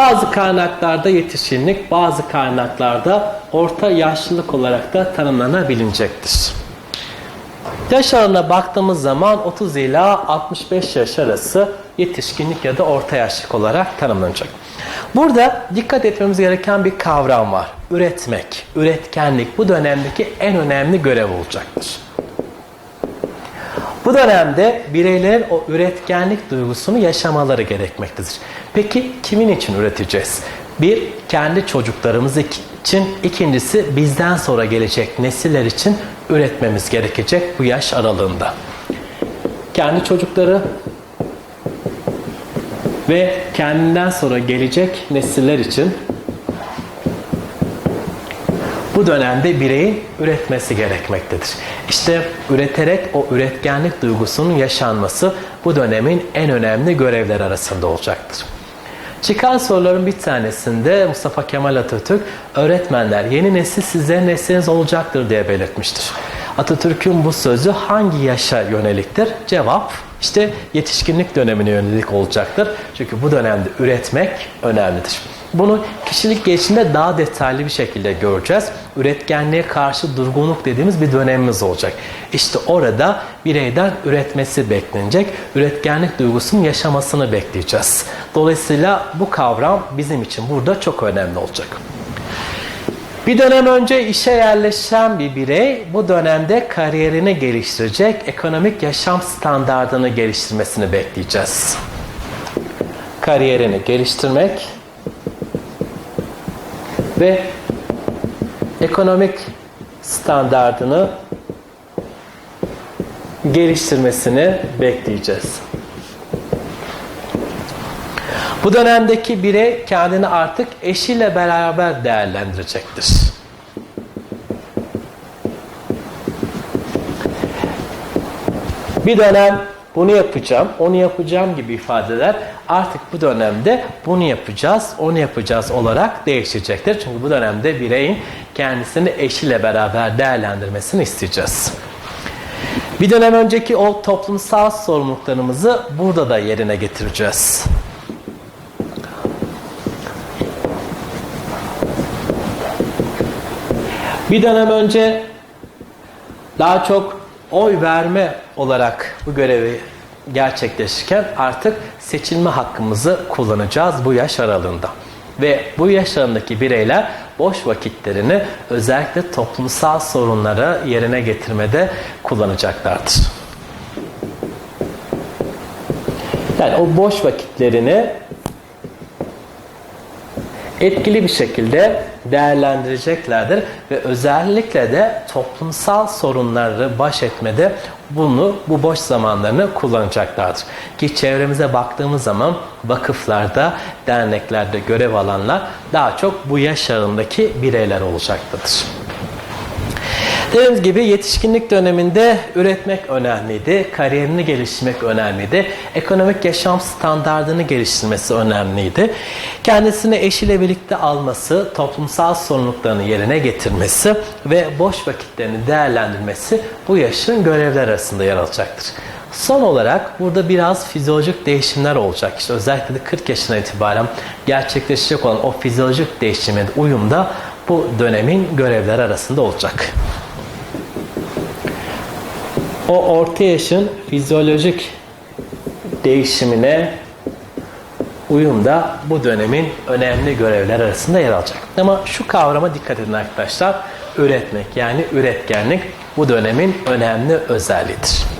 Bazı kaynaklarda yetişkinlik, bazı kaynaklarda orta yaşlılık olarak da tanımlanabilecektir. Yaş aralığına baktığımız zaman 30 ila 65 yaş arası yetişkinlik ya da orta yaşlık olarak tanımlanacak. Burada dikkat etmemiz gereken bir kavram var. Üretmek, üretkenlik bu dönemdeki en önemli görev olacaktır. Bu dönemde bireylerin o üretkenlik duygusunu yaşamaları gerekmektedir. Peki kimin için üreteceğiz? Bir, kendi çocuklarımız için, ikincisi bizden sonra gelecek nesiller için üretmemiz gerekecek bu yaş aralığında. Kendi çocukları ve kendinden sonra gelecek nesiller için bu dönemde bireyin üretmesi gerekmektedir. İşte üreterek o üretkenlik duygusunun yaşanması bu dönemin en önemli görevler arasında olacaktır. Çıkan soruların bir tanesinde Mustafa Kemal Atatürk öğretmenler yeni nesil sizlerin nesliniz olacaktır diye belirtmiştir. Atatürk'ün bu sözü hangi yaşa yöneliktir? Cevap işte yetişkinlik dönemine yönelik olacaktır. Çünkü bu dönemde üretmek önemlidir. Bunu kişilik gelişiminde daha detaylı bir şekilde göreceğiz. Üretkenliğe karşı durgunluk dediğimiz bir dönemimiz olacak. İşte orada bireyden üretmesi beklenecek. Üretkenlik duygusunun yaşamasını bekleyeceğiz. Dolayısıyla bu kavram bizim için burada çok önemli olacak. Bir dönem önce işe yerleşen bir birey bu dönemde kariyerini geliştirecek, ekonomik yaşam standartını geliştirmesini bekleyeceğiz. Kariyerini geliştirmek ve ekonomik standartını geliştirmesini bekleyeceğiz. Bu dönemdeki birey kendini artık eşiyle beraber değerlendirecektir. Bir dönem bunu yapacağım, onu yapacağım gibi ifadeler artık bu dönemde bunu yapacağız, onu yapacağız olarak değişecektir. Çünkü bu dönemde bireyin kendisini eşiyle beraber değerlendirmesini isteyeceğiz. Bir dönem önceki o toplumsal sorumluluklarımızı burada da yerine getireceğiz. Bir dönem önce daha çok oy verme olarak bu görevi gerçekleşirken artık seçilme hakkımızı kullanacağız bu yaş aralığında. Ve bu yaş aralığındaki bireyler boş vakitlerini özellikle toplumsal sorunları yerine getirmede kullanacaklardır. Yani o boş vakitlerini etkili bir şekilde değerlendireceklerdir ve özellikle de toplumsal sorunları baş etmede bunu bu boş zamanlarını kullanacaklardır. Ki çevremize baktığımız zaman vakıflarda, derneklerde görev alanlar daha çok bu yaş bireyler olacaktadır. Dediğimiz gibi yetişkinlik döneminde üretmek önemliydi, kariyerini geliştirmek önemliydi, ekonomik yaşam standartını geliştirmesi önemliydi. Kendisini eşiyle birlikte alması, toplumsal sorumluluklarını yerine getirmesi ve boş vakitlerini değerlendirmesi bu yaşın görevler arasında yer alacaktır. Son olarak burada biraz fizyolojik değişimler olacak. İşte özellikle de 40 yaşına itibaren gerçekleşecek olan o fizyolojik değişimin uyumda bu dönemin görevler arasında olacak. O orta yaşın fizyolojik değişimine uyumda bu dönemin önemli görevler arasında yer alacak. Ama şu kavrama dikkat edin arkadaşlar. Üretmek yani üretkenlik bu dönemin önemli özelliğidir.